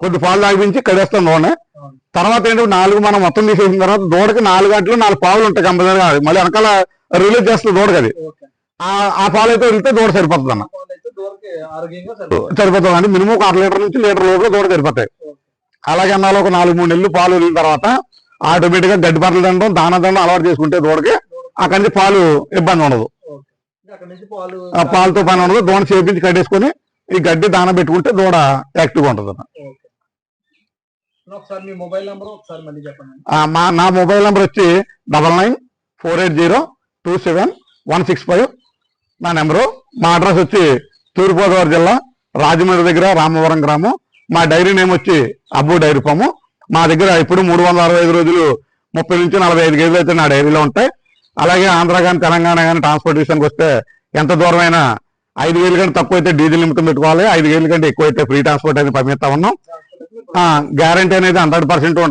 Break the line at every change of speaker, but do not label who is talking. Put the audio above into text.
కొద్ది పాలు తాగిపించి కడేస్తాం
అవును.
తర్వాత ఏంటంటే నాలుగు మనం మొత్తం తీసేసిన తర్వాత దూడకి నాలుగు గంటలు నాలుగు పావులు ఉంటాయి కంపల్సరీగా. మళ్ళీ వెనకాల రిలీజ్ చేస్తుంది దూడకి అది. ఆ- పాలు అయితే వెళ్తే దూడ సరిపోతుంది అన్న.
సరిపోతుంది.
అంటే మినిమం ఒక అర లీటర్ నుంచి లీటర్ లోపల దూడ సరిపోతాయి. అలాగే అన్నాలో ఒక నాలుగు మూడు నెలలు పాలు వదిలిన తర్వాత ఆటోమేటిక్గా గడ్డి పట్టలు తినడం దాన తినడం అలవాటు చేసుకుంటే దూడకి అక్కడి నుంచి పాలు ఇబ్బంది ఉండదు. ఆ పాలతో పని ఉండదు. దూడ చేపించి కట్టేసుకొని ఈ గడ్డి దాన పెట్టుకుంటే దూడ యాక్టివ్గా ఉంటుంది అన్న.
ఒకసారి మీ మొబైల్ ఒకసారి మళ్ళీ చెప్పండి.
మా నా మొబైల్ నెంబర్ వచ్చి double nine four eight zero two seven one six five. నా నెంబరు మా అడ్రస్ వచ్చి తూర్పుగోదావరి జిల్లా రాజమండ్రి దగ్గర రామవరం గ్రామం. మా డైరీ నేమ్ వచ్చి అబ్బు డైరీ ఫాము. మా దగ్గర ఇప్పుడు మూడు వందల అరవై ఐదు రోజులు ముప్పై నుంచి నలభై ఐదు కేజీలు అయితే నా డైరీలో ఉంటాయి. అలాగే ఆంధ్ర కానీ తెలంగాణ కానీ ట్రాన్స్పోర్టేషన్కి వస్తే ఎంత దూరమైనా ఐదు వేలు కంటే తక్కువ అయితే డీజిల్ నిమిత్తం పెట్టుకోవాలి. ఐదు వేలు కంటే ఎక్కువ అయితే ఫ్రీ ట్రాన్స్పోర్ట్ అనేది పంపిస్తా ఉన్నాం. గ్యారంటీ అనేది హండ్రెడ్ పర్సెంట్